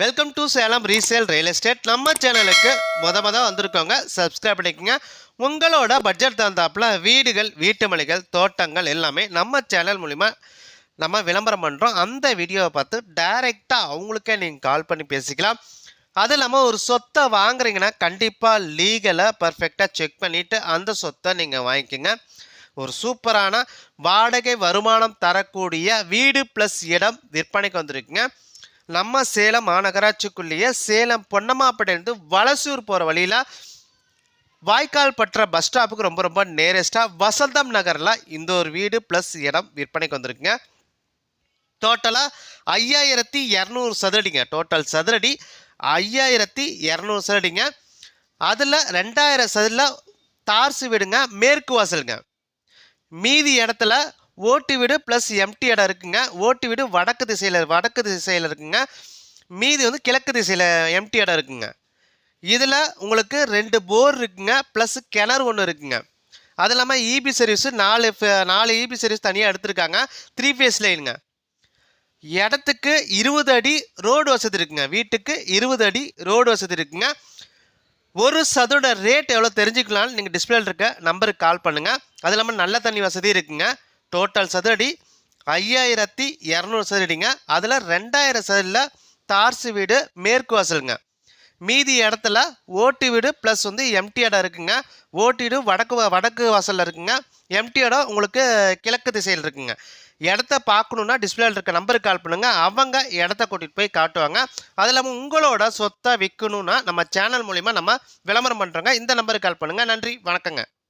Welcome to Salem resale real estate நம்ம சேனலுக்கு மொத மொதல் வந்திருக்கோங்க சப்ஸ்கிரைப் பண்ணிக்கோங்க. உங்களோட பட்ஜெட் தகுந்தாப்புல வீடுகள் வீட்டு மனைகள் தோட்டங்கள் எல்லாமே நம்ம சேனல் மூலிமா நம்ம விளம்பரம் பண்ணுறோம் அந்த வீடியோவை பார்த்து டைரெக்டாக அவங்களுக்கே நீங்கள் கால் பண்ணி பேசிக்கலாம். அது இல்லாமல் ஒரு சொத்தை வாங்குறீங்கன்னா கண்டிப்பாக லீகலாக பர்ஃபெக்டாக செக் பண்ணிவிட்டு அந்த சொத்தை நீங்கள் வாங்கிக்கோங்க. ஒரு சூப்பரான வாடகை வருமானம் தரக்கூடிய வீடு ப்ளஸ் இடம் விற்பனைக்கு வந்திருக்குங்க. நம்ம சேலம் மாநகராட்சிக்குள்ளேயே சேலம் பொன்னம்மாப்பேட்டையிலேருந்து வலசூர் போகிற வழியில் வாய்க்கால் பற்ற பஸ் ஸ்டாப்புக்கு ரொம்ப ரொம்ப நேரஸ்ட்டாக வசந்தம் நகரில் இந்த ஒரு வீடு ப்ளஸ் இடம் விற்பனைக்கு வந்திருக்குங்க. டோட்டலாக ஐயாயிரத்தி இரநூறு சதுரடிங்க. டோட்டல் சதுரடி ஐயாயிரத்தி இரநூறு சதுரடிங்க. அதில் ரெண்டாயிரம் சதுரில் தார்சு வீடுங்க மேற்கு வாசலுங்க. மீதி இடத்துல ஓட்டு வீடு ப்ளஸ் எம்டி இடம் இருக்குங்க. ஓட்டு வீடு வடக்கு திசையில் வடக்கு திசையில் இருக்குங்க. மீதி வந்து கிழக்கு திசையில் எம்டி இடம் இருக்குங்க. இதில் உங்களுக்கு ரெண்டு போர் இருக்குங்க ப்ளஸ் கிணறு ஒன்று இருக்குங்க. அது இல்லாமல் இபி சர்வீஸு நாலு நாலு இபி சர்வீஸ் தனியாக எடுத்திருக்காங்க. த்ரீ ஃபேஸ் லைனுங்க இடத்துக்கு இருபது அடி ரோடு வசதி இருக்குங்க. வீட்டுக்கு இருபது அடி ரோடு வசதி இருக்குங்க. ஒரு சதுரோட ரேட் எவ்வளோ தெரிஞ்சுக்கலாம்னு நீங்கள் டிஸ்பிளேல இருக்க நம்பருக்கு கால் பண்ணுங்கள் அது இல்லாமல் நல்ல தண்ணி வசதி இருக்குங்க. டோட்டல் சதுரடி ஐயாயிரத்தி இரநூறு சதுரடிங்க. அதில் ரெண்டாயிரம் சதுரில் தார்சு வீடு மேற்கு வாசலுங்க. மீதி இடத்துல ஓட்டு வீடு ப்ளஸ் வந்து எம்டி இடம் இருக்குங்க. ஓட்டு வீடு வடக்கு வா- வடக்கு வாசலில் இருக்குங்க. எம்டி இடம் உங்களுக்கு கிழக்கு திசையில் இருக்குங்க. இடத்த பார்க்கணுன்னா டிஸ்பிளேல இருக்க நம்பருக்கு கால் பண்ணுங்க. அவங்க இடத்த கூட்டிகிட்டு போய் காட்டுவாங்க. அது இல்லாமல் உங்களோட சொத்தை விற்கணும்னா நம்ம சேனல் மூலிமா நம்ம விளம்பரம் பண்ணுறோங்க இந்த நம்பருக்கு கால் பண்ணுங்கள் நன்றி வணக்கங்க.